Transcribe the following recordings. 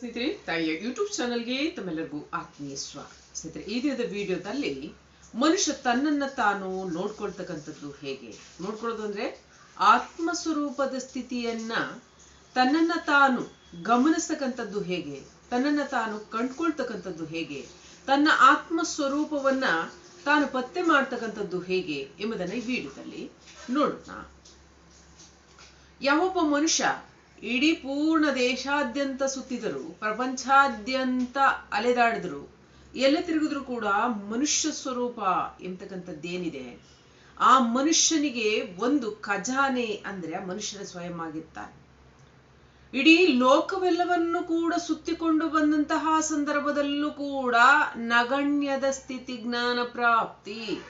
ಸ್ನೇಹಿತರೆ, ತಾಯಿಯ ಯೂಟ್ಯೂಬ್ ಚಾನಲ್ಗೆ ತಮ್ಮೆಲ್ಲರಿಗೂ ಆತ್ಮೀಯ ಸ್ವಾಗತ. ಸ್ನೇಹಿತರೆ, ಈ ದಿನದ ವಿಡಿಯೋದಲ್ಲಿ ಮನುಷ್ಯ ತನ್ನನ್ನ ತಾನು ನೋಡ್ಕೊಳ್ತಕ್ಕಂಥದ್ದು ಹೇಗೆ? ನೋಡ್ಕೊಳ್ಳೋದು ಅಂದ್ರೆ ಆತ್ಮ ಸ್ವರೂಪದ ಸ್ಥಿತಿಯನ್ನ ತನ್ನನ್ನ ತಾನು ಗಮನಿಸ್ತಕ್ಕಂಥದ್ದು ಹೇಗೆ? ತನ್ನನ್ನ ತಾನು ಕಂಡ್ಕೊಳ್ತಕ್ಕಂಥದ್ದು ಹೇಗೆ? ತನ್ನ ಆತ್ಮ ಸ್ವರೂಪವನ್ನ ತಾನು ಪತ್ತೆ ಮಾಡ್ತಕ್ಕಂಥದ್ದು ಹೇಗೆ ಎಂಬುದನ್ನ ಈ ವಿಡಿಯೋದಲ್ಲಿ ನೋಡೋಣ. ಯಾವೊಬ್ಬ ಮನುಷ್ಯ ಇಡೀ ಪೂರ್ಣ ದೇಶಾದ್ಯಂತ ಸುತ್ತಿದರು, ಪ್ರಪಂಚಾದ್ಯಂತ ಅಲೆದಾಡಿದ್ರು. ಎಲ್ಲ ತಿರುಗಿದ್ರು ಕೂಡ ಮನುಷ್ಯ ಸ್ವರೂಪ ಎಂತಕ್ಕಂಥದ್ದೇನಿದೆ? ಆ ಮನುಷ್ಯನಿಗೆ ಒಂದು ಖಜಾನೆ ಅಂದ್ರೆ ಆ ಮನುಷ್ಯನ ಸ್ವಯಂ ಆಗಿರ್ತಾನೆ. ಇಡೀ ಲೋಕವೆಲ್ಲವನ್ನು ಕೂಡ ಸುತ್ತಿಕೊಂಡು ಬಂದಂತಹ ಸಂದರ್ಭದಲ್ಲೂ ಕೂಡ ನಗಣ್ಯದ ಸ್ಥಿತಿ ಜ್ಞಾನ ಪ್ರಾಪ್ತಿ.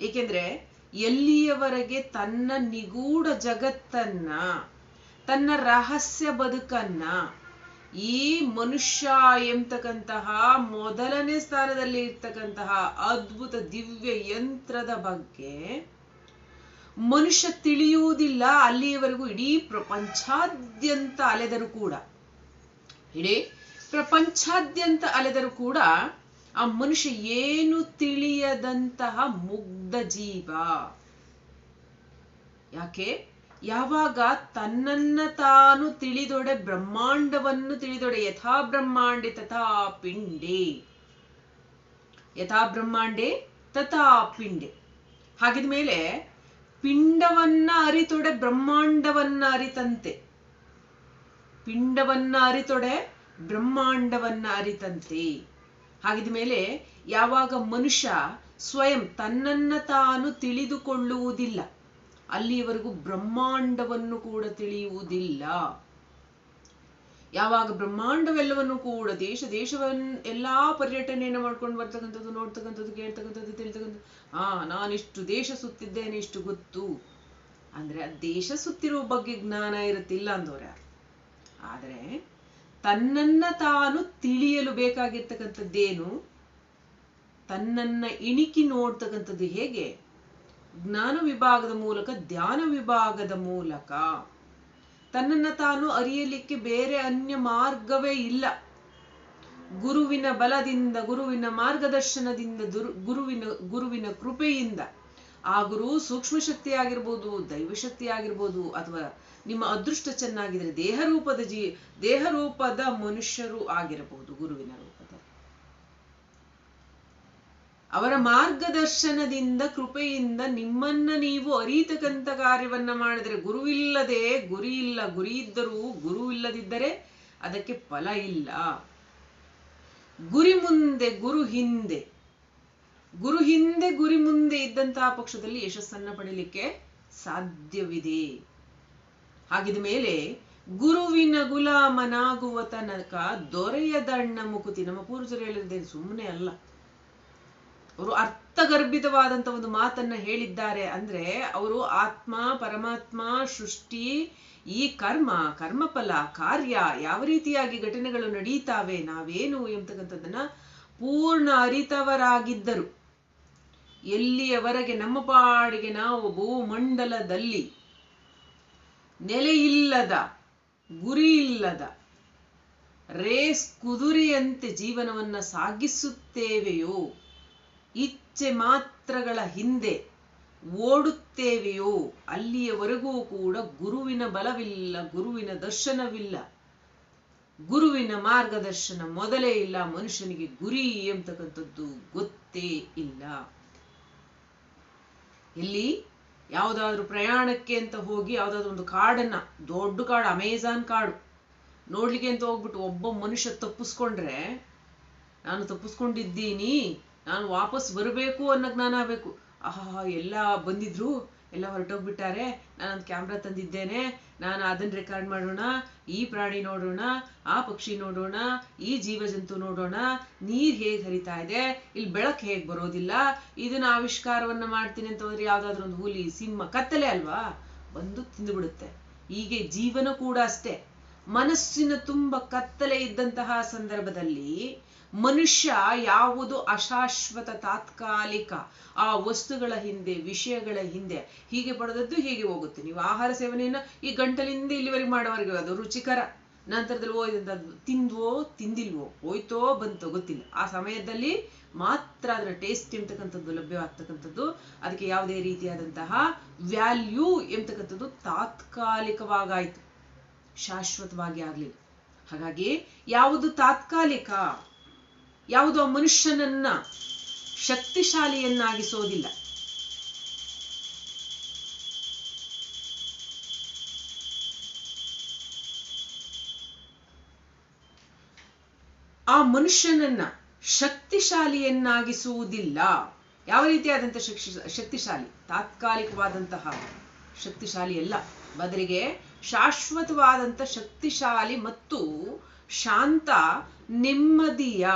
ಏಕೆಂದ್ರೆ ಎಲ್ಲಿಯವರೆಗೆ ತನ್ನ ನಿಗೂಢ ಜಗತ್ತನ್ನ ತನ್ನ ರಹಸ್ಯ ಬದುಕನ್ನ ಈ ಮನುಷ್ಯ ಎಂಬತಕ್ಕಂತಹ ಮೊದಲನೇ ಸ್ಥಾನದಲ್ಲಿ ಇರ್ತಕ್ಕಂತಹ ಅದ್ಭುತ ದಿವ್ಯ ಯಂತ್ರದ ಬಗ್ಗೆ ಮನುಷ್ಯ ತಿಳಿಯುವುದಿಲ್ಲ. ಅಲ್ಲಿಯವರೆಗೂ ಇಡೀ ಪ್ರಪಂಚಾದ್ಯಂತ ಅಲೆದರು ಕೂಡ, ಇಡೀ ಪ್ರಪಂಚಾದ್ಯಂತ ಅಲೆದರು ಕೂಡ ಆ ಮನುಷ್ಯ ಏನು ತಿಳಿಯದಂತಹ ಮುಗ್ಧ ಜೀವ. ಯಾಕೆ? ಯಾವಾಗ ತನ್ನನ್ನ ತಾನು ತಿಳಿದೊಡೆ, ಬ್ರಹ್ಮಾಂಡವನ್ನು ತಿಳಿದೊಡೆ, ಯಥಾ ಬ್ರಹ್ಮಾಂಡೆ ತಥಾ ಪಿಂಡೆ. ಯಥಾ ಬ್ರಹ್ಮಾಂಡೆ ತಥಾ ಪಿಂಡೆ. ಹಾಗಿದ್ಮೇಲೆ ಪಿಂಡವನ್ನ ಅರಿತೊಡೆ, ಬ್ರಹ್ಮಾಂಡವನ್ನ ಅರಿತಂತೆ. ಪಿಂಡವನ್ನ ಅರಿತೊಡೆ, ಬ್ರಹ್ಮಾಂಡವನ್ನ ಅರಿತಂತೆ. ಹಾಗಿದ್ಮೇಲೆ ಯಾವಾಗ ಮನುಷ್ಯ ಸ್ವಯಂ ತನ್ನನ್ನ ತಾನು ತಿಳಿದುಕೊಳ್ಳುವುದಿಲ್ಲ ಅಲ್ಲಿಯವರೆಗೂ ಬ್ರಹ್ಮಾಂಡವನ್ನು ಕೂಡ ತಿಳಿಯುವುದಿಲ್ಲ. ಯಾವಾಗ ಬ್ರಹ್ಮಾಂಡವೆಲ್ಲವನ್ನು ಕೂಡ ದೇಶ ದೇಶವನ್ನ ಎಲ್ಲಾ ಪರ್ಯಟನೆಯನ್ನು ಮಾಡ್ಕೊಂಡು ಬರ್ತಕ್ಕಂಥದ್ದು, ನೋಡ್ತಕ್ಕಂಥದ್ದು, ಕೇಳ್ತಕ್ಕಂಥದ್ದು, ತಿಳಿತಕ್ಕಂಥದ್ದು ಹಾ ನಾನಿಷ್ಟು ದೇಶ ಸುತ್ತಿದ್ದೇನೆ, ಇಷ್ಟು ಗೊತ್ತು. ಅಂದ್ರೆ ಆ ದೇಶ ಸುತ್ತಿರುವ ಬಗ್ಗೆ ಜ್ಞಾನ ಇರುತ್ತಿಲ್ಲ ಅಂದವ್ರ ಆದ್ರೆ ತನ್ನನ್ನ ತಾನು ತಿಳಿಯಲು ಬೇಕಾಗಿರ್ತಕ್ಕಂಥದ್ದೇನು? ತನ್ನನ್ನ ಇಣಿಕಿ ನೋಡ್ತಕ್ಕಂಥದ್ದು ಹೇಗೆ? ಜ್ಞಾನ ವಿಭಾಗದ ಮೂಲಕ, ಧ್ಯಾನ ವಿಭಾಗದ ಮೂಲಕ ತನ್ನನ್ನ ತಾನು ಅರಿಯಲಿಕ್ಕೆ ಬೇರೆ ಅನ್ಯ ಮಾರ್ಗವೇ ಇಲ್ಲ. ಗುರುವಿನ ಬಲದಿಂದ, ಗುರುವಿನ ಮಾರ್ಗದರ್ಶನದಿಂದ, ದುರು, ಗುರುವಿನ ಗುರುವಿನ ಕೃಪೆಯಿಂದ. ಆ ಗುರು ಸೂಕ್ಷ್ಮ ಶಕ್ತಿ ಆಗಿರ್ಬೋದು ದೈವಶಕ್ತಿ ಆಗಿರ್ಬೋದು ಅಥವಾ ನಿಮ್ಮ ಅದೃಷ್ಟ ಚೆನ್ನಾಗಿದ್ರೆ ದೇಹ ರೂಪದ ಜೀ, ದೇಹ ರೂಪದ ಮನುಷ್ಯರು ಆಗಿರಬಹುದು ಗುರುವಿನ ಅವರ ಮಾರ್ಗದರ್ಶನದಿಂದ, ಕೃಪೆಯಿಂದ ನಿಮ್ಮನ್ನ ನೀವು ಅರಿತಕ್ಕಂಥ ಕಾರ್ಯವನ್ನ ಮಾಡಿದ್ರೆ, ಗುರುವಿಲ್ಲದೆ, ಗುರಿ ಇಲ್ಲ, ಗುರಿ ಇದ್ದರೂ ಗುರು ಇಲ್ಲದಿದ್ದರೆ ಅದಕ್ಕೆ ಫಲ ಇಲ್ಲ. ಗುರಿ ಮುಂದೆ, ಗುರು ಹಿಂದೆ. ಗುರು ಹಿಂದೆ, ಗುರಿ ಮುಂದೆ ಇದ್ದಂತಹ ಪಕ್ಷದಲ್ಲಿ ಯಶಸ್ಸನ್ನ ಪಡೀಲಿಕ್ಕೆ ಸಾಧ್ಯವಿದೆ. ಹಾಗಿದ ಮೇಲೆ ಗುರುವಿನ ಗುಲಾಮನಾಗುವ ತನಕ ದೊರೆಯದಣ್ಣ ಮುಕುತಿ, ನಮ್ಮ ಪೂರ್ವಜರು ಹೇಳಿದ್ರೆ ಸುಮ್ಮನೆ ಅಲ್ಲ. ಅವರು ಅರ್ಥಗರ್ಭಿತವಾದಂತ ಒಂದು ಮಾತನ್ನ ಹೇಳಿದ್ದಾರೆ ಅಂದ್ರೆ ಅವರು ಆತ್ಮ, ಪರಮಾತ್ಮ, ಸೃಷ್ಟಿ, ಈ ಕರ್ಮ, ಕರ್ಮಫಲ, ಕಾರ್ಯ ಯಾವ ರೀತಿಯಾಗಿ ಘಟನೆಗಳು ನಡೀತಾವೆ, ನಾವೇನು ಎಂಬತಕ್ಕಂಥದ್ದನ್ನ ಪೂರ್ಣ ಅರಿತವರಾಗಿದ್ದರು. ಎಲ್ಲಿಯವರೆಗೆ ನಮ್ಮ ಪಾಡಿಗೆ ನಾವು ಭೂಮಂಡಲದಲ್ಲಿ ನೆಲೆಯಿಲ್ಲದ ಗುರಿ ಇಲ್ಲದ, ರೇಸ್ ಕುದುರೆಯಂತೆ ಜೀವನವನ್ನ ಸಾಗಿಸುತ್ತೇವೆಯೋ ಇಚ್ಛೆ ಮಾತ್ರಗಳ ಹಿಂದೆ ಓಡುತ್ತೇವೆಯೋ, ಅಲ್ಲಿಯವರೆಗೂ ಕೂಡ ಗುರುವಿನ ಬಲವಿಲ್ಲ, ಗುರುವಿನ ದರ್ಶನವಿಲ್ಲ. ಗುರುವಿನ ಮಾರ್ಗದರ್ಶನ ಮೊದಲೇ ಇಲ್ಲ, ಮನುಷ್ಯನಿಗೆ ಗುರಿ ಎಂಬತಕ್ಕಂಥದ್ದು ಗೊತ್ತೇ ಇಲ್ಲ. ಇಲ್ಲಿ ಯಾವುದಾದ್ರೂ ಪ್ರಯಾಣಕ್ಕೆ ಅಂತ ಹೋಗಿ ಯಾವುದಾದ್ರೂ ಒಂದು ಕಾಡನ್ನ, ದೊಡ್ಡ ಕಾಡು, ಅಮೆಜಾನ್ ಕಾಡು, ನೋಡ್ಲಿಕ್ಕೆ ಅಂತ ಹೋಗ್ಬಿಟ್ಟು ಒಬ್ಬ ಮನುಷ್ಯ ತಪ್ಪಿಸ್ಕೊಂಡ್ರೆ, ನಾನು ತಪ್ಪಿಸ್ಕೊಂಡಿದ್ದೀನಿ ನಾನು ವಾಪಸ್ ಬರಬೇಕು ಅನ್ನೋ ಜ್ಞಾನ ಆಗಬೇಕು. ಆಹಾ, ಎಲ್ಲ ಬಂದಿದ್ರು, ಎಲ್ಲ ಹೊರಟೋಗ್ಬಿಟ್ಟಾರೆ. ನಾನೊಂದು ಕ್ಯಾಮ್ರಾ ತಂದಿದ್ದೇನೆ. ನಾನು ಅದನ್ನ ರೆಕಾರ್ಡ್ ಮಾಡೋಣ, ಈ ಪ್ರಾಣಿ ನೋಡೋಣ, ಆ ಪಕ್ಷಿ ನೋಡೋಣ, ಈ ಜೀವ ಜಂತು ನೋಡೋಣ. ನೀರ್ ಹೇಗೆ ಹರಿತಾ ಇದೆ ಇಲ್ಲಿ ಬೆಳಕ್ ಹೇಗ್ ಬರೋದಿಲ್ಲ? ಇದನ್ನ ಆವಿಷ್ಕಾರವನ್ನ ಮಾಡ್ತೀನಿ ಅಂತ ಹೋದ್ರೆ ಯಾವ್ದಾದ್ರು ಒಂದು ಹುಲಿ, ಸಿಂಹ, ಕತ್ತಲೆ ಅಲ್ವಾ? ಬಂದು ತಿಂದುಬಿಡುತ್ತೆ. ಹೀಗೆ ಜೀವನ ಕೂಡ ಅಷ್ಟೇ. ಮನಸ್ಸಿನ ತುಂಬ ಕತ್ತಲೆ ಇದ್ದಂತಹ ಸಂದರ್ಭದಲ್ಲಿ ಮನುಷ್ಯ ಯಾವುದು ಅಶಾಶ್ವತ ತಾತ್ಕಾಲಿಕ ಆ ವಸ್ತುಗಳ ಹಿಂದೆ, ವಿಷಯಗಳ ಹಿಂದೆ ಹೀಗೆ ಪಡೆದದ್ದು ಹೀಗೆ ಹೋಗುತ್ತೆ. ನೀವು ಆಹಾರ ಸೇವನೆಯನ್ನ ಈ ಗಂಟಲಿಂದ ಇಲ್ಲಿವರೆಗೆ ಮಾಡೋವರೆಗೆ ಅದು ರುಚಿಕರ. ನಂತರದಲ್ಲಿ ಇದಂತ ತಿಂದ್ವೋ, ತಿಂದಿಲ್ವೋ, ಹೋಯ್ತೋ, ಬಂತೋ ಗೊತ್ತಿಲ್ಲ. ಆ ಸಮಯದಲ್ಲಿ ಮಾತ್ರ ಅದರ ಟೇಸ್ಟ್ ಎಂತಕ್ಕಂಥದ್ದು, ಲಭ್ಯವಾಗ್ತಕ್ಕಂಥದ್ದು, ಅದಕ್ಕೆ ಯಾವುದೇ ರೀತಿಯಾದಂತಹ ವ್ಯಾಲ್ಯೂ ಎಂತಕ್ಕಂಥದ್ದು ತಾತ್ಕಾಲಿಕವಾಗಾಯ್ತು. ಶಾಶ್ವತವಾಗಿ ಆಗಲಿಲ್ಲ. ಹಾಗಾಗಿ ಯಾವುದು ತಾತ್ಕಾಲಿಕ? ಯಾವುದು ಮನುಷ್ಯನನ್ನ ಶಕ್ತಿಶಾಲಿಯನ್ನಾಗಿಸೋದಿಲ್ಲ. ಆ ಮನುಷ್ಯನನ್ನ ಶಕ್ತಿಶಾಲಿಯನ್ನಾಗಿಸುವುದಿಲ್ಲ. ಯಾವ ರೀತಿಯಾದಂಥ ಶಕ್ತಿ, ಶಕ್ತಿಶಾಲಿ? ತಾತ್ಕಾಲಿಕವಾದಂತಹ ಶಕ್ತಿಶಾಲಿ ಅಲ್ಲ. ಬದಲಿಗೆ ಶಾಶ್ವತವಾದಂಥ ಶಕ್ತಿಶಾಲಿ ಮತ್ತು ಶಾಂತ, ನೆಮ್ಮದಿಯ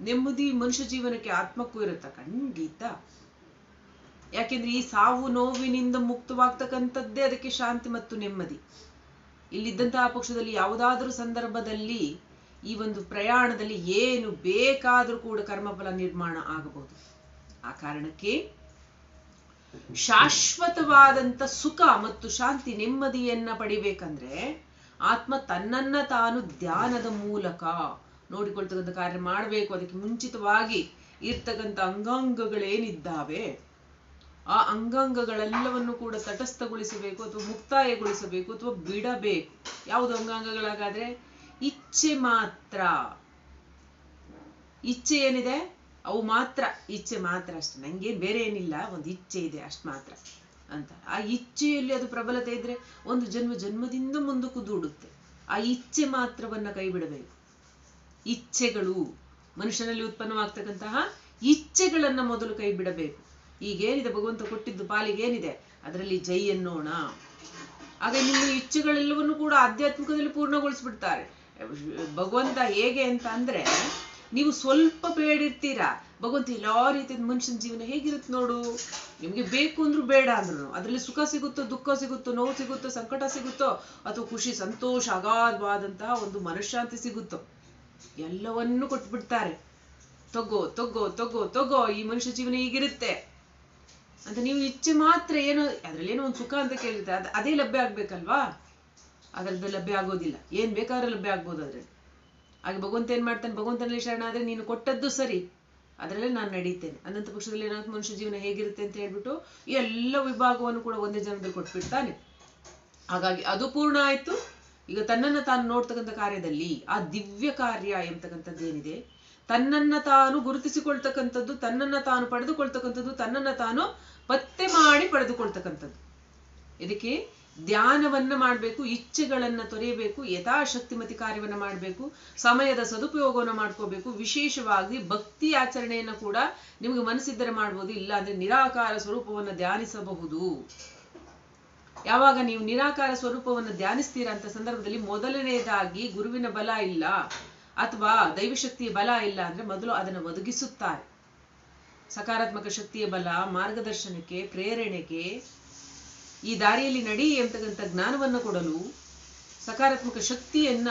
ನೆಮ್ಮದಿ ಮನುಷ್ಯ ಜೀವನಕ್ಕೆ ಆತ್ಮಕ್ಕೂ ಇರುತ್ತ, ಖಂಡಿತ. ಯಾಕೆಂದ್ರೆ ಈ ಸಾವು ನೋವಿನಿಂದ ಮುಕ್ತವಾಗ್ತಕ್ಕಂಥದ್ದೇ ಅದಕ್ಕೆ ಶಾಂತಿ ಮತ್ತು ನೆಮ್ಮದಿ. ಇಲ್ಲಿದ್ದಂತಹ ಪಕ್ಷದಲ್ಲಿ ಯಾವುದಾದ್ರೂ ಸಂದರ್ಭದಲ್ಲಿ ಈ ಒಂದು ಪ್ರಯಾಣದಲ್ಲಿ ಏನು ಬೇಕಾದರೂ ಕೂಡ ಕರ್ಮಫಲ ನಿರ್ಮಾಣ ಆಗಬಹುದು. ಆ ಕಾರಣಕ್ಕೆ ಶಾಶ್ವತವಾದಂತ ಸುಖ ಮತ್ತು ಶಾಂತಿ ನೆಮ್ಮದಿಯನ್ನ ಪಡಿಬೇಕಂದ್ರೆ ಆತ್ಮ ತನ್ನನ್ನ ತಾನು ಧ್ಯಾನದ ಮೂಲಕ ನೋಡಿಕೊಳ್ತಕ್ಕಂಥ ಕಾರ್ಯ ಮಾಡಬೇಕು. ಅದಕ್ಕೆ ಮುಂಚಿತವಾಗಿ ಇರ್ತಕ್ಕಂಥ ಅಂಗಾಂಗಗಳೇನಿದ್ದಾವೆ, ಆ ಅಂಗಾಂಗಗಳೆಲ್ಲವನ್ನು ಕೂಡ ತಟಸ್ಥಗೊಳಿಸಬೇಕು ಅಥವಾ ಮುಕ್ತಾಯಗೊಳಿಸಬೇಕು ಅಥವಾ ಬಿಡಬೇಕು. ಯಾವುದು ಅಂಗಾಂಗಗಳಾಗಾದ್ರೆ ಇಚ್ಛೆ ಮಾತ್ರ. ಇಚ್ಛೆ ಏನಿದೆ? ಅವು ಮಾತ್ರ. ಇಚ್ಛೆ ಮಾತ್ರ ಅಷ್ಟೆ. ನಂಗೆ ಬೇರೆ ಏನಿಲ್ಲ. ಒಂದು ಇಚ್ಛೆ ಇದೆ, ಅಷ್ಟು ಮಾತ್ರ ಅಂತ. ಆ ಇಚ್ಛೆಯಲ್ಲಿ ಅದು ಪ್ರಬಲತೆ ಇದ್ರೆ ಒಂದು ಜನ್ಮ ಜನ್ಮದಿಂದ ಮುಂದಕ್ಕೂ ದೂಡುತ್ತೆ. ಆ ಇಚ್ಛೆ ಮಾತ್ರವನ್ನ ಕೈ ಬಿಡಬೇಕು ಇಚ್ಛೆಗಳು, ಮನುಷ್ಯನಲ್ಲಿ ಉತ್ಪನ್ನವಾಗ್ತಕ್ಕಂತಹ ಇಚ್ಛೆಗಳನ್ನ ಮೊದಲು ಕೈ ಬಿಡಬೇಕು. ಈಗೇನಿದೆ, ಭಗವಂತ ಕೊಟ್ಟಿದ್ದು ಪಾಲಿಗೇನಿದೆ? ಅದರಲ್ಲಿ ಜೈ ಎನ್ನೋಣ. ಆಗ ನಿಮ್ಮ ಇಚ್ಛೆಗಳೆಲ್ಲವನ್ನು ಕೂಡ ಆಧ್ಯಾತ್ಮಿಕದಲ್ಲಿ ಪೂರ್ಣಗೊಳಿಸ್ಬಿಡ್ತಾರೆ. ಭಗವಂತ ಹೇಗೆ ಅಂತ ಅಂದ್ರೆ, ನೀವು ಸ್ವಲ್ಪ ಬೇಡಿರ್ತೀರಾ? ಭಗವಂತ ಎಲ್ಲಾ ರೀತಿಯ ಮನುಷ್ಯನ ಜೀವನ ಹೇಗಿರುತ್ತೆ ನೋಡು? ನಿಮ್ಗೆ ಬೇಕು ಅಂದ್ರೂ ಬೇಡ ಅಂದ್ರು ಅದರಲ್ಲಿ ಸುಖ ಸಿಗುತ್ತೋ, ದುಃಖ ಸಿಗುತ್ತೋ, ನೋವು ಸಿಗುತ್ತೋ, ಸಂಕಟ ಸಿಗುತ್ತೋ, ಅಥವಾ ಖುಷಿ, ಸಂತೋಷ, ಅಗಾಧವಾದಂತಹ ಒಂದು ಮನಃಶಾಂತಿ ಸಿಗುತ್ತೋ? ಎಲ್ಲವನ್ನೂ ಕೊಟ್ಬಿಡ್ತಾರೆ. ತಗೋ ತಗೋ ತಗೋ ತಗೋ, ಈ ಮನುಷ್ಯ ಜೀವನ ಹೀಗಿರುತ್ತೆ. ಅಂತ ನೀವು ಇಚ್ಛೆ ಮಾತ್ರ ಏನೋ, ಅದ್ರಲ್ಲಿ ಏನೋ ಒಂದು ಸುಖ ಅಂತ ಕೇಳಿದ್ರೆ ಅದ್ ಅದೇ ಲಭ್ಯ ಆಗ್ಬೇಕಲ್ವಾ? ಅದರದ್ದು ಲಭ್ಯ ಆಗೋದಿಲ್ಲ. ಏನ್ ಬೇಕಾದ್ರೂ ಲಭ್ಯ ಆಗ್ಬೋದು ಅದ್ರಲ್ಲಿ. ಹಾಗೆ ಭಗವಂತ ಏನ್ ಮಾಡ್ತಾನೆ? ಭಗವಂತನಲ್ಲಿ ಶರಣ ಆದ್ರೆ ನೀನು ಕೊಟ್ಟದ್ದು ಸರಿ. ಅದರಲ್ಲೇ ನಾನು ನಡೀತೇನೆ. ಅನಂತ ಪಕ್ಷದಲ್ಲಿ ಏನಾದ್ರು ಮನುಷ್ಯ ಜೀವನ ಹೇಗಿರುತ್ತೆ ಅಂತ ಹೇಳ್ಬಿಟ್ಟು ಎಲ್ಲ ವಿಭಾಗವನ್ನು ಕೂಡ ಒಂದೇ ಜನದಲ್ಲಿ ಕೊಟ್ಬಿಡ್ತಾನೆ. ಹಾಗಾಗಿ ಅದು ಪೂರ್ಣ ಆಯ್ತು. ಈಗ ತನ್ನನ್ನ ತಾನು ನೋಡ್ತಕ್ಕಂಥ ಕಾರ್ಯದಲ್ಲಿ ಆ ದಿವ್ಯ ಕಾರ್ಯ ಎಂಬತಕ್ಕಂಥದ್ದೇನಿದೆ ತನ್ನನ್ನ ತಾನು ಗುರುತಿಸಿಕೊಳ್ತಕ್ಕಂಥದ್ದು, ತನ್ನನ್ನ ತಾನು ಪಡೆದುಕೊಳ್ತಕ್ಕಂಥದ್ದು, ತನ್ನನ್ನ ತಾನು ಪತ್ತೆ ಮಾಡಿ ಪಡೆದುಕೊಳ್ತಕ್ಕಂಥದ್ದು. ಇದಕ್ಕೆ ಧ್ಯಾನವನ್ನ ಮಾಡಬೇಕು, ಇಚ್ಛೆಗಳನ್ನ ತೊರೆಯಬೇಕು, ಯಥಾಶಕ್ತಿಮತಿ ಕಾರ್ಯವನ್ನು ಮಾಡಬೇಕು, ಸಮಯದ ಸದುಪಯೋಗವನ್ನು ಮಾಡ್ಕೋಬೇಕು, ವಿಶೇಷವಾಗಿ ಭಕ್ತಿ ಆಚರಣೆಯನ್ನು ಕೂಡ ನಿಮಗೆ ಮನಸ್ಸಿದ್ದರೆ ಮಾಡ್ಬೋದು ಇಲ್ಲ ಅಂದ್ರೆ ನಿರಾಕಾರ ಸ್ವರೂಪವನ್ನು ಧ್ಯಾನಿಸಬಹುದು. ಯಾವಾಗ ನೀವು ನಿರಾಕಾರ ಸ್ವರೂಪವನ್ನು ಧ್ಯಾನಿಸ್ತೀರಾ ಅಂತ ಸಂದರ್ಭದಲ್ಲಿ ಮೊದಲನೆಯದಾಗಿ ಗುರುವಿನ ಬಲ ಇಲ್ಲ ಅಥವಾ ದೈವಶಕ್ತಿಯ ಬಲ ಇಲ್ಲ ಅಂದ್ರೆ ಮೊದಲು ಅದನ್ನು ಒದಗಿಸುತ್ತಾರೆ. ಸಕಾರಾತ್ಮಕ ಶಕ್ತಿಯ ಬಲ, ಮಾರ್ಗದರ್ಶನಕ್ಕೆ, ಪ್ರೇರಣೆಗೆ ಈ ದಾರಿಯಲ್ಲಿ ನಡಿ ಎಂತಕ್ಕಂಥ ಜ್ಞಾನವನ್ನು ಕೊಡಲು ಸಕಾರಾತ್ಮಕ ಶಕ್ತಿಯನ್ನ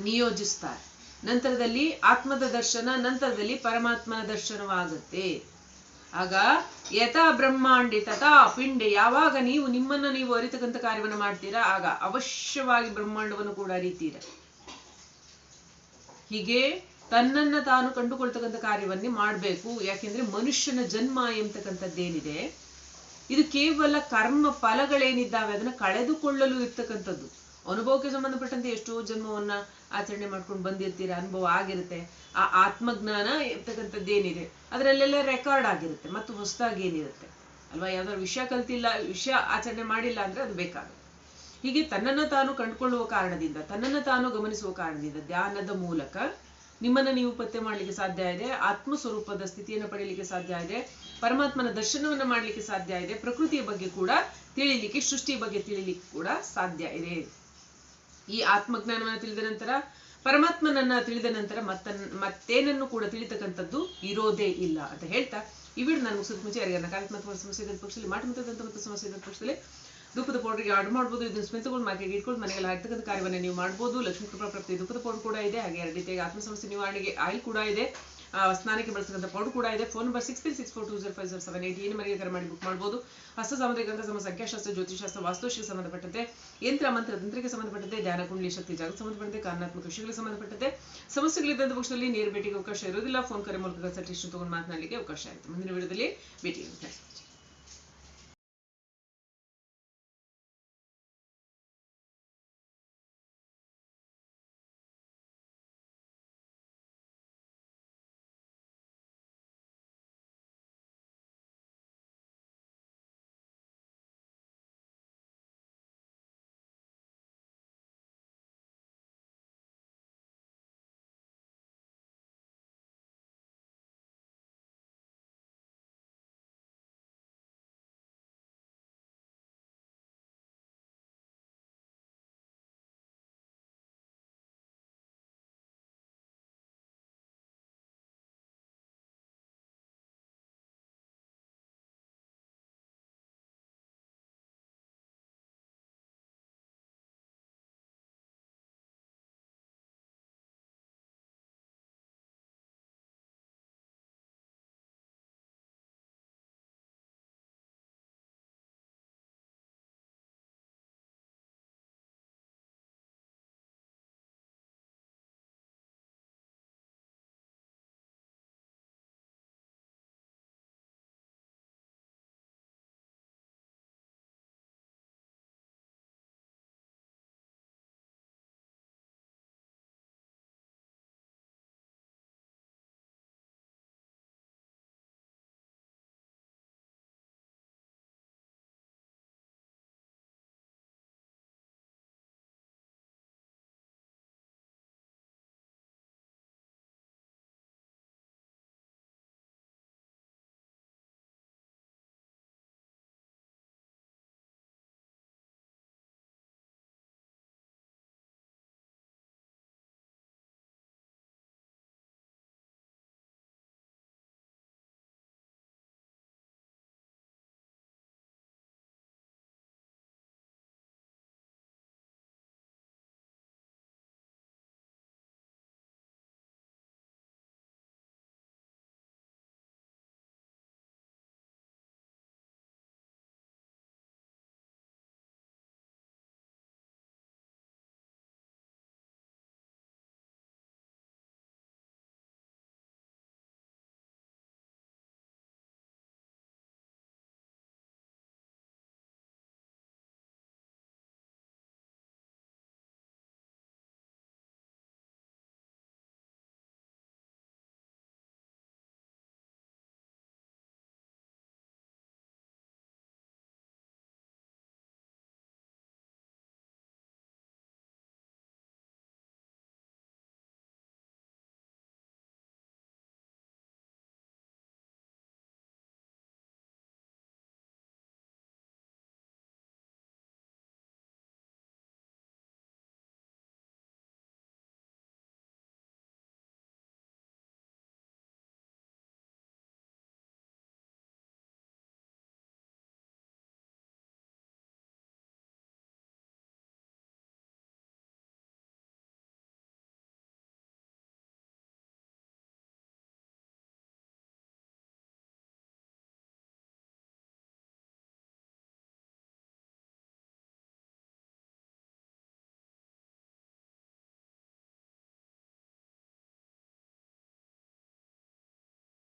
ನಿಯೋಜಿಸ್ತಾರೆ. ನಂತರದಲ್ಲಿ ಆತ್ಮದ ದರ್ಶನ, ನಂತರದಲ್ಲಿ ಪರಮಾತ್ಮನ ದರ್ಶನವಾಗುತ್ತೆ. ಆಗ ಯಥಾ ಬ್ರಹ್ಮಾಂಡಿ ತಥಾ ಪಿಂಡೆ ಯಾವಾಗ ನೀವು ನಿಮ್ಮನ್ನ ನೀವು ಅರಿತಕ್ಕಂಥ ಕಾರ್ಯವನ್ನು ಮಾಡ್ತೀರಾ, ಆಗ ಅವಶ್ಯವಾಗಿ ಬ್ರಹ್ಮಾಂಡವನ್ನು ಕೂಡ ಅರಿತೀರ. ಹೀಗೆ ತನ್ನನ್ನ ತಾನು ಕಂಡುಕೊಳ್ತಕ್ಕಂಥ ಕಾರ್ಯವನ್ನೇ ಮಾಡಬೇಕು. ಯಾಕೆಂದ್ರೆ ಮನುಷ್ಯನ ಜನ್ಮ ಎಂಬತಕ್ಕಂಥದ್ದೇನಿದೆ, ಇದು ಕೇವಲ ಕರ್ಮ ಫಲಗಳೇನಿದ್ದಾವೆ, ಅದನ್ನ ಕಳೆದುಕೊಳ್ಳಲು ಇರ್ತಕ್ಕಂಥದ್ದು. ಅನುಭವಕ್ಕೆ ಸಂಬಂಧಪಟ್ಟಂತೆ ಎಷ್ಟೋ ಜನ್ಮವನ್ನ ಆಚರಣೆ ಮಾಡ್ಕೊಂಡು ಬಂದಿರ್ತೀರ, ಅನುಭವ ಆಗಿರುತ್ತೆ. ಆ ಆತ್ಮಜ್ಞಾನ ಇರ್ತಕ್ಕಂಥದ್ದೇನಿದೆ ಅದರಲ್ಲೆಲ್ಲ ರೆಕಾರ್ಡ್ ಆಗಿರುತ್ತೆ ಮತ್ತು ಹೊಸದಾಗಿ ಏನಿರುತ್ತೆ. ಅಲ್ವಾ? ಯಾವ್ದಾದ್ರು ವಿಷಯ ಕಲ್ತಿಲ್ಲ ವಿಷಯ ಆಚರಣೆ ಮಾಡಿಲ್ಲ ಅಂದ್ರೆ ಅದು ಬೇಕಾಗುತ್ತೆ. ಹೀಗೆ ತನ್ನನ್ನ ತಾನು ಕಂಡುಕೊಳ್ಳುವ ಕಾರಣದಿಂದ, ತನ್ನನ್ನ ತಾನು ಗಮನಿಸುವ ಕಾರಣದಿಂದ ಧ್ಯಾನದ ಮೂಲಕ ನಿಮ್ಮನ್ನ ನೀವು ಪತ್ತೆ ಮಾಡ್ಲಿಕ್ಕೆ ಸಾಧ್ಯ ಇದೆ ಆತ್ಮ ಸ್ವರೂಪದ ಸ್ಥಿತಿಯನ್ನು ಪಡೆಯಲಿಕ್ಕೆ ಸಾಧ್ಯ ಇದೆ, ಪರಮಾತ್ಮನ ದರ್ಶನವನ್ನ ಮಾಡ್ಲಿಕ್ಕೆ ಸಾಧ್ಯ ಇದೆ, ಪ್ರಕೃತಿಯ ಬಗ್ಗೆ ಕೂಡ ತಿಳಿಲಿಕ್ಕೆ, ಸೃಷ್ಟಿಯ ಬಗ್ಗೆ ತಿಳಿಲಿಕ್ಕೆ ಕೂಡ ಸಾಧ್ಯ ಇದೆ. ಈ ಆತ್ಮಜ್ಞಾನವನ್ನು ತಿಳಿದ ನಂತರ, ಪರಮಾತ್ಮನನ್ನ ತಿಳಿದ ನಂತರ ಮತ್ತ ಮತ್ತೇನನ್ನು ಕೂಡ ತಿಳಿತಕ್ಕಂಥದ್ದು ಇರೋದೇ ಇಲ್ಲ ಅಂತ ಹೇಳ್ತಾ, ಈ ವಿಡಿಯೋ ನಾನು ಮುಗಿಸೋದು ಮುಂಚೆ ಯಾರಿಗಾರ ನಕಾರಾತ್ಮಕ ಸಮಸ್ಯೆ ಇದ್ದ ಪಕ್ಷದಲ್ಲಿ ಮಾಟ ಮುಂತಾದಂಥ ಮತ್ತು ಸಮಸ್ಯೆ ಇದ್ದ ಪಕ್ಷದಲ್ಲಿ ದುಃಖದ ಪೌಡರ್ಗೆ ಆರ್ಡರ್ ಮಾಡ್ಬೋದು. ಇದನ್ನು ಸ್ಮಿತಗಳು ಮಾರ್ಕೆಟ್ಗೆ ಇಟ್ಕೊಂಡು ಮನೆಯಲ್ಲಿ ಆಗ್ತಕ್ಕಂಥ ಕಾರ್ಯವನ್ನು ನೀವು ಮಾಡ್ಬೋದು. ಲಕ್ಷ್ಮೀ ಕೃಪಾ ಪ್ರಾಪ್ತಿ ದುಃಖದ ಪೌಡರ್ ಕೂಡ ಇದೆ. ಹಾಗೆ ಎರಡು ರೀತಿಯಾಗಿ ಆತ್ಮ ಸಮಸ್ಯೆ ನಿವಾರಣೆಗೆ ಆಯಿಲ್ ಕೂಡ ಇದೆ. ಸ್ನಾನಕ್ಕೆ ಬಳಸತಕ್ಕಂಥ ಪೌಡರ್ ಕೂಡ ಇದೆ. Phone number six three six four two zero five zero seven eight ಈ ಮನೆಗೆ ಕರೆ ಮಾಡಿ ಬುಕ್ ಮಾಡ್ಬೋದು. ಹಸ್ತ ಸಾಮಗ್ರಿ ಅಂಗ ಸಮ, ಸಂಖ್ಯಾಶಾಸ್ತ್ರ ಜ್ಯೋತಿಷಾಸ್ತ್ರ ವಾಸ್ತುಶಿಗೆ ಸಂಬಂಧಪಟ್ಟಂತೆ ಯಂತ್ರ, ಮಂತ್ರ ತಂತ್ರಕ್ಕೆ ಸಂಬಂಧಪಟ್ಟಂತೆ ಧ್ಯಾನ, ಕುಂಡಲಿ, ಶಕ್ತಿ ಜಾಗ ಸಂಬಂಧಪಟ್ಟಂತೆ ಕಾರಣಾತ್ಮಕ ವಿಷಯಗಳಿಗೆ ಸಂಬಂಧಪಟ್ಟಂತೆ. ಸಮಸ್ಯೆಗಳಿದ್ದಂಥ ಪಕ್ಷದಲ್ಲಿ ನೇರ ಭೇಟಿಗೆ ಅವಕಾಶ ಇರೋದಿಲ್ಲ ಫೋನ್ ಕರೆ ಮೂಲಕ ಕನ್ಸಲ್ಟೇಷನ್ ತಗೊಂಡು ಮಾತನಾಡಲಿಕ್ಕೆ ಅವಕಾಶ ಆಯಿತು. ಮುಂದಿನ ವಿಡಿಯೋದಲ್ಲಿ ಭೇಟಿ